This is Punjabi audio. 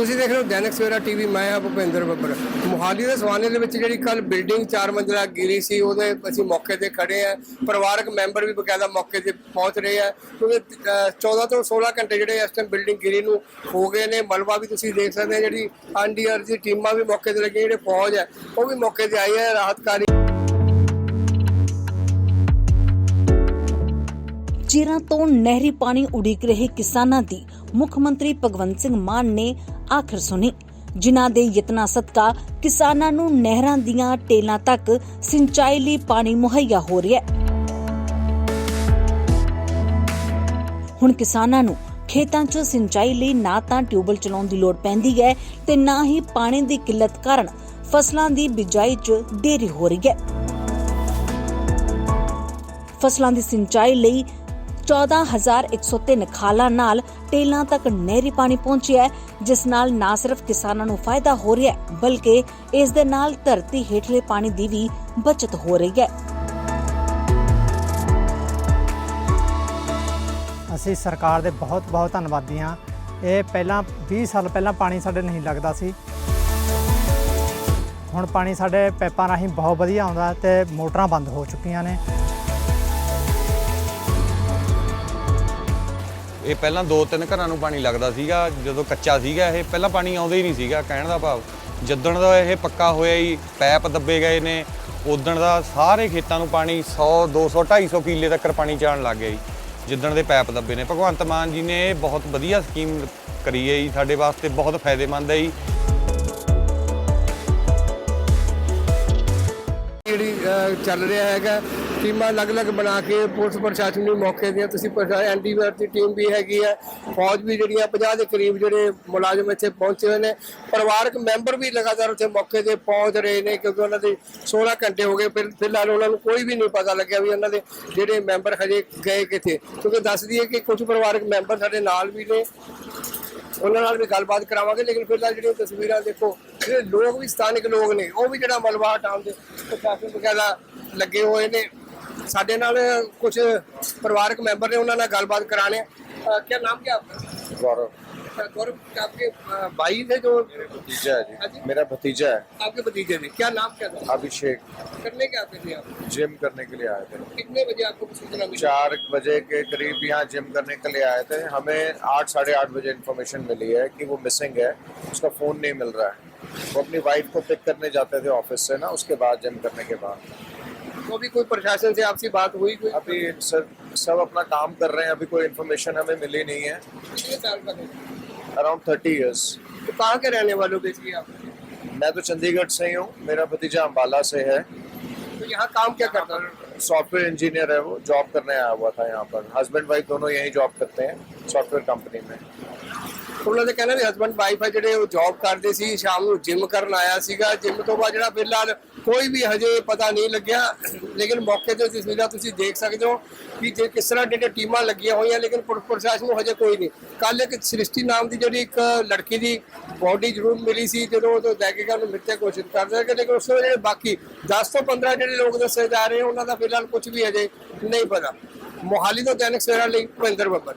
ਤੁਸੀਂ ਦੇਖ ਰਹੇ ਹੋ ਦੈਨਿਕ ਸਵੇਰਾ ਟੀਵੀ, ਮੈਂ ਹਾਂ ਭੁਪਿੰਦਰ ਬੱਬਰ। ਮੁਹਾਲੀ ਦੇ ਸਵਾਨੇ ਦੇ ਵਿੱਚ ਜਿਹੜੀ ਕੱਲ ਬਿਲਡਿੰਗ 4 ਮੰਜ਼ਿਲਾ ਗਿਰੀ ਸੀ, ਉਹਦੇ ਅਸੀਂ ਮੌਕੇ ਤੇ ਖੜੇ ਆ ਪਰਿਵਾਰਕ ਮੈਂਬਰ ਵੀ ਬਕਾਇਦਾ ਮੌਕੇ ਤੇ ਪਹੁੰਚ ਰਹੇ ਆ। ਕਿਉਂਕਿ 14 ਤੋਂ 16 ਘੰਟੇ ਜਿਹੜੇ ਇਸ ਟਾਈਮ ਬਿਲਡਿੰਗ ਗਿਰੀ ਨੂੰ ਹੋ ਗਏ ਨੇ। ਮਲਬਾ ਵੀ ਤੁਸੀਂ ਦੇਖ ਸਕਦੇ ਆ ਜਿਹੜੀ ਐਨਡੀਆਰ ਦੀ ਟੀਮਾਂ ਵੀ ਮੌਕੇ ਤੇ ਲੱਗੀਆਂ, ਜਿਹੜੇ ਫੌਜ ਹੈ, ਉਹ ਵੀ ਮੌਕੇ ਤੇ ਆਈ ਹੈ ਰਾਹਤ ਕਾਰਜ ਚਿਰਾਂ ਤੋਂ ਨਹਿਰੀ ਪਾਣੀ ਉਡੀਕ ਰਹੇ ਕਿਸਾਨਾਂ ਦੀ ਮੁੱਖ ਮੰਤਰੀ ਭਗਵੰਤ ਸਿੰਘ ਮਾਨ ਨੇ ਆਖਰ ਸੁਣੀ। ਜਿਨ੍ਹਾਂ ਦੇ ਯਤਨਾਂ ਸਦਕਾ ਕਿਸਾਨਾਂ ਨੂੰ ਨਹਿਰਾਂ ਦੀਆਂ ਟੇਲਾਂ ਤੱਕ ਸਿੰਚਾਈ ਲਈ ਪਾਣੀ ਮੁਹੱਈਆ ਹੋ ਰਿਹਾ ਹੈ। ਹੁਣ ਕਿਸਾਨਾਂ ਨੂੰ ਖੇਤਾਂ 'ਚ ਸਿੰਚਾਈ ਲਈ ਨਾ ਤਾਂ ਟਿਊਬਲ ਚਲਾਉਣ ਦੀ ਲੋੜ ਪੈਂਦੀ ਹੈ ਤੇ ਨਾ ਹੀ ਪਾਣੀ ਦੀ ਕਿੱਲਤ ਕਾਰਨ ਫਸਲਾਂ ਦੀ ਬਿਜਾਈ 'ਚ ਦੇਰੀ ਹੋ ਰਹੀ ਹੈ। ਫਸਲਾਂ ਦੀ ਸਿੰਚਾਈ ਲਈ 14103 ਖਾਲਾਂ ਨਾਲ ਟੇਲਾਂ ਤੱਕ ਨਹਿਰੀ ਪਾਣੀ ਪਹੁੰਚਿਆ ਹੈ, ਜਿਸ ਨਾਲ ਨਾ ਸਿਰਫ ਕਿਸਾਨਾਂ ਨੂੰ ਫਾਇਦਾ ਹੋ ਰਿਹਾ ਹੈ ਬਲਕਿ ਇਸ ਦੇ ਨਾਲ ਧਰਤੀ ਹੇਠਲੇ ਪਾਣੀ ਦੀ ਵੀ ਬਚਤ ਹੋ ਰਹੀ ਹੈ। ਅਸੀਂ ਸਰਕਾਰ ਦੇ ਬਹੁਤ ਬਹੁਤ ਧੰਨਵਾਦੀ ਹਾਂ। ਇਹ ਪਹਿਲਾਂ 20 ਸਾਲ ਪਹਿਲਾਂ ਪਾਣੀ ਸਾਡੇ ਨਹੀਂ ਲੱਗਦਾ ਸੀ। ਹੁਣ ਪਾਣੀ ਸਾਡੇ ਪੈਪਾਂ ਰਾਹੀਂ ਬਹੁਤ ਵਧੀਆ ਆਉਂਦਾ ਤੇ ਮੋਟਰਾਂ ਬੰਦ ਹੋ ਚੁੱਕੀਆਂ ਨੇ। ਇਹ ਪਹਿਲਾਂ ਦੋ ਤਿੰਨ ਘਰਾਂ ਨੂੰ ਪਾਣੀ ਲੱਗਦਾ ਸੀਗਾ, ਜਦੋਂ ਕੱਚਾ ਸੀਗਾ ਇਹ, ਪਹਿਲਾਂ ਪਾਣੀ ਆਉਂਦਾ ਹੀ ਨਹੀਂ ਸੀਗਾ, ਕਹਿਣ ਦਾ ਭਾਵ। ਜਿੱਦਣ ਦਾ ਇਹ ਪੱਕਾ ਹੋਇਆ ਹੀ ਪੈਪ ਦੱਬੇ ਗਏ ਨੇ ਉਦਣ ਦਾ ਸਾਰੇ ਖੇਤਾਂ ਨੂੰ ਪਾਣੀ 100 200 250 ਕਿੱਲੇ ਤੱਕ ਪਾਣੀ ਜਾਣ ਲੱਗ ਗਿਆ ਜੀ, ਜਿੱਦਣ ਦੇ ਪੈਪ ਦੱਬੇ ਨੇ। ਭਗਵੰਤ ਮਾਨ ਜੀ ਨੇ ਇਹ ਬਹੁਤ ਵਧੀਆ ਸਕੀਮ ਕਰੀ ਹੈ ਜੀ, ਸਾਡੇ ਵਾਸਤੇ ਬਹੁਤ ਫਾਇਦੇਮੰਦ ਹੈ ਜੀ। ਚੱਲ ਰਿਹਾ ਹੈਗਾ। ਟੀਮਾਂ ਅਲੱਗ-ਅਲੱਗ ਬਣਾ ਕੇ ਪੁਲਿਸ ਪ੍ਰਸ਼ਾਸਨ ਵੀ ਮੌਕੇ ਦੀਆਂ ਤੁਸੀਂ ਐਨਡੀਆਰ ਦੀ ਟੀਮ ਵੀ ਹੈਗੀ ਹੈ। ਫੌਜ ਵੀ ਜਿਹੜੀਆਂ 50 ਦੇ ਕਰੀਬ ਜਿਹੜੇ ਮੁਲਾਜ਼ਮ ਇੱਥੇ ਪਹੁੰਚੇ ਹੋਏ ਨੇ। ਪਰਿਵਾਰਕ ਮੈਂਬਰ ਵੀ ਲਗਾਤਾਰ ਉੱਥੇ ਮੌਕੇ ਤੇ ਪਹੁੰਚ ਰਹੇ ਨੇ ਕਿਉਂਕਿ ਉਹਨਾਂ ਦੇ 16 ਘੰਟੇ ਹੋ ਗਏ। ਫਿਰ ਫਿਲਹਾਲ ਉਹਨਾਂ ਨੂੰ ਕੋਈ ਵੀ ਨਹੀਂ ਪਤਾ ਲੱਗਿਆ ਵੀ ਉਹਨਾਂ ਦੇ ਜਿਹੜੇ ਮੈਂਬਰ ਹਜੇ ਗਏ ਕਿੱਥੇ। ਕਿਉਂਕਿ ਦੱਸ ਦਈਏ ਕਿ ਕੁਝ ਪਰਿਵਾਰਕ ਮੈਂਬਰ ਸਾਡੇ ਨਾਲ ਵੀ ਨੇ। ਉਹਨਾਂ ਨਾਲ ਵੀ ਗੱਲਬਾਤ ਕਰਾਵਾਂਗੇ, ਲੇਕਿਨ ਫਿਲਹਾਲ ਜਿਹੜੀਆਂ ਤਸਵੀਰਾਂ ਦੇਖੋ लोग भी स्थानिक लोग ने ਉਹ ਵੀ ਜਿਹੜਾ ਮਲਵਾ ਹਟਾਉਣ ਦੇ ਪ੍ਰਸ਼ਾਸਨ ਵਗੈਰਾ ਲੱਗੇ ਹੋਏ ਨੇ ਸਾਡੇ ਨਾਲ ਕੁਝ ਪਰਿਵਾਰਕ ਮੈਂਬਰ ਨੇ ਉਹਨਾਂ गौरव गौरव आपके भाई थे जो भतीजा है जी मेरा भतीजा है आपके भतीजे ने क्या नाम क्या था अभिषेक करने क्या थे आप जिम करने के लिए आए थे कितने बजे आपको सूचना चार बजे के करीब यहाँ जिम करने के लिए आए थे हमें आठ साढ़े आठ बजे इन्फॉर्मेशन मिली है कि वो मिसिंग है उसका फ़ोन नहीं मिल रहा है वो अपनी वाइफ को पिक करने जाते थे ऑफ़िस से ना उसके बाद जिम करने के बाद। तो अभी कोई प्रशासन से आपसी बात हुई कोई? अभी सर सब अपना काम कर रहे हैं अभी कोई इन्फॉर्मेशन हमें मिली नहीं है। कितने साल का अराउंड थर्टी ईयर्स तो कहाँ के रहने वाले हो बेसिकली आप? मैं तो चंडीगढ़ से ही हूँ मेरा भतीजा अम्बाला से है। तो यहाँ काम क्या करता है? सॉफ्टवेयर इंजीनियर है वो जॉब करने आया हुआ था यहाँ पर। हस्बैंड वाइफ दोनों यही जॉब करते हैं सॉफ्टवेयर कंपनी में। ਉਹਨਾਂ ਦੇ ਕਹਿੰਦਾ ਵੀ ਹਸਬੰਡ ਵਾਈਫ ਹੈ ਜਿਹੜੇ ਉਹ ਜੌਬ ਕਰਦੇ ਸੀ, ਸ਼ਾਮ ਨੂੰ ਜਿਮ ਕਰਨ ਆਇਆ ਸੀਗਾ। ਜਿਮ ਤੋਂ ਬਾਅਦ ਜਿਹੜਾ ਫਿਲਹਾਲ ਕੋਈ ਵੀ ਹਜੇ ਪਤਾ ਨਹੀਂ ਲੱਗਿਆ। ਲੇਕਿਨ ਮੌਕੇ ਤੇ ਤਸਵੀਰਾਂ ਤੁਸੀਂ ਦੇਖ ਸਕਦੇ ਹੋ ਕਿ ਜੇ ਕਿਸ ਤਰ੍ਹਾਂ ਜਿਹੜੇ ਟੀਮਾਂ ਲੱਗੀਆਂ ਹੋਈਆਂ, ਲੇਕਿਨ ਪੁਲਿਸ ਪ੍ਰਸ਼ਾਸਨ ਨੂੰ ਹਜੇ ਕੋਈ ਨਹੀਂ। ਕੱਲ ਇੱਕ ਸ੍ਰਿਸ਼ਟੀ ਨਾਮ ਦੀ ਜਿਹੜੀ ਇੱਕ ਲੜਕੀ ਦੀ ਬੋਡੀ ਜ਼ਰੂਰ ਮਿਲੀ ਸੀ, ਜਦੋਂ ਉਹ ਲੈ ਕੇ ਗਿਆ, ਉਹਨੂੰ ਮਿੱਥੇ ਕੋਸ਼ਿਸ਼ ਕਰਦੇ ਕਿ ਲੇਕਿਨ ਉਸ ਤੋਂ ਜਿਹੜੇ ਬਾਕੀ 10 ਤੋਂ 15 ਜਿਹੜੇ ਲੋਕ ਦੱਸੇ ਜਾ ਰਹੇ, ਉਹਨਾਂ ਦਾ ਫਿਲਹਾਲ ਕੁਝ ਵੀ ਹਜੇ ਨਹੀਂ ਪਤਾ। ਮੋਹਾਲੀ ਤੋਂ ਦੈਨਿਕ ਸਵੇਰਾ ਲਈ ਭੁਪਿੰਦਰ ਬੱਬਰ।